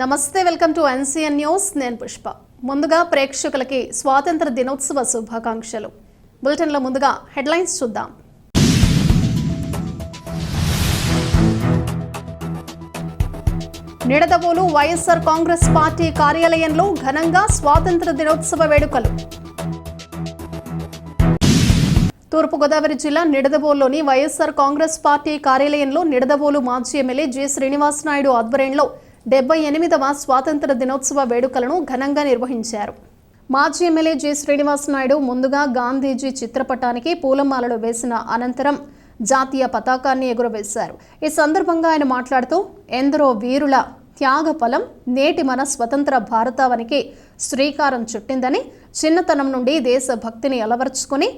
నమస్తే welcome to NCN news. నేను పుష్ప. ముందుగా ప్రేక్షకులకి స్వాతంత్ర దినోత్సవ శుభాకాంక్షలు. బులెటిన్లో ముందుగా హెడ్లైన్స్ చూద్దాం. నిడదవోలు వైఎస్ఆర్ కాంగ్రెస్ పార్టీ కార్యాలయంలో ఘనంగా స్వాతంత్ర దినోత్సవ వేడుకలు. తూర్పుగోదావరి జిల్లా నిడదవోలులోని వైఎస్ఆర్ కాంగ్రెస్ పార్టీ కార్యాలయంలో నిడదవోలు మాజీ ఎమ్మెల్యే జె శ్రీనివాస్ నాయుడు ఆధ్వర్యంలో డెబ్బై ఎనిమిదవ స్వాతంత్ర దినోత్సవ వేడుకలను ఘనంగా నిర్వహించారు. మాజీ ఎమ్మెల్యే జి. శ్రీనివాస్ నాయుడు ముందుగా గాంధీజీ చిత్రపటానికి పూలమాలలు వేసిన అనంతరం జాతీయ పతాకాన్ని ఎగురవేశారు. ఈ సందర్భంగా ఆయన మాట్లాడుతూ ఎందరో వీరుల త్యాగ ఫలం నేటి మన స్వతంత్ర భారతావనికి శ్రీకారం చుట్టిందని చిన్నతనం నుండి దేశభక్తిని అలవర్చుకుని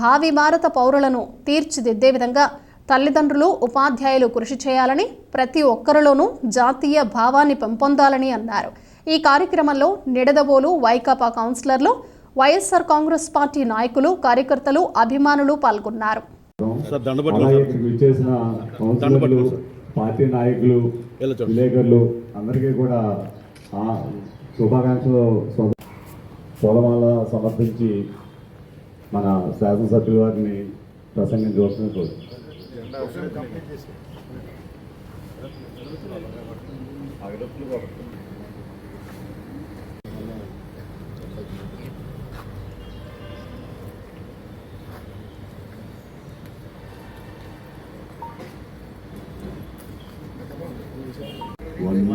భావి భారత పౌరులను తీర్చిదిద్దే విధంగా తల్లిదండ్రులు ఉపాధ్యాయులు కృషి చేయాలని ప్రతి ఒక్కరిలోనూ జాతీయ భావాన్ని పెంపొందాలని అన్నారు. ఈ కార్యక్రమంలో నిడదవోలు వైకాపా కౌన్సిలర్లు వైఎస్ఆర్ కాంగ్రెస్ పార్టీ నాయకులు కార్యకర్తలు అభిమానులు పాల్గొన్నారు. పార్టీ నాయకులు. విలేకరులు అందరికీ కూడా ఆ శుభాకాంక్షలు పూలమాల సమర్పించి మన శాసనసభ్యుల వారిని ప్రసంగించవలసిన కోరు వందే మాతరం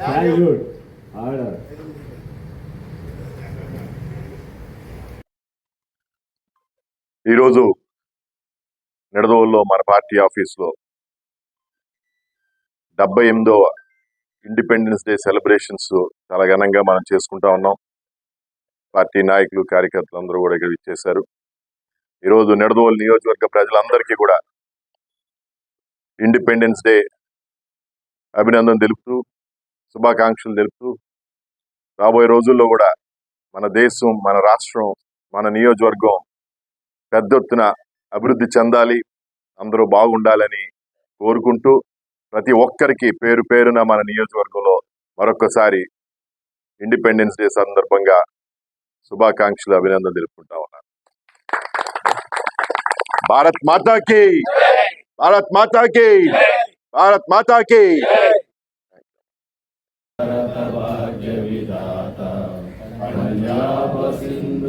వందే మాతరం ఆర్డర్ ఈరోజు నిడదవోలులో మన పార్టీ ఆఫీస్లో డెబ్బై ఎనిమిదవ ఇండిపెండెన్స్ డే సెలబ్రేషన్స్ చాలా ఘనంగా మనం చేసుకుంటా ఉన్నాం. పార్టీ నాయకులు కార్యకర్తలు అందరూ కూడా ఇక్కడ ఇచ్చేశారు ఈరోజు నిడదవోలు నియోజకవర్గ ప్రజలందరికీ కూడా ఇండిపెండెన్స్ డే అభినందన తెలుపుతూ శుభాకాంక్షలు తెలుపుతూ రాబోయే రోజుల్లో కూడా మన దేశం మన రాష్ట్రం మన నియోజకవర్గం పెద్ద ఎత్తున అభివృద్ధి చెందాలి అందరూ బాగుండాలని కోరుకుంటూ ప్రతి ఒక్కరికి పేరు పేరున మన నియోజకవర్గంలో మరొకసారి ఇండిపెండెన్స్ డే సందర్భంగా శుభాకాంక్షలు అభినందన తెలుపుకుంటా ఉన్నాను. భారత్ మాతాకి! భారత్ మాతాకి! భారత్ మాతాకి! జై హింద్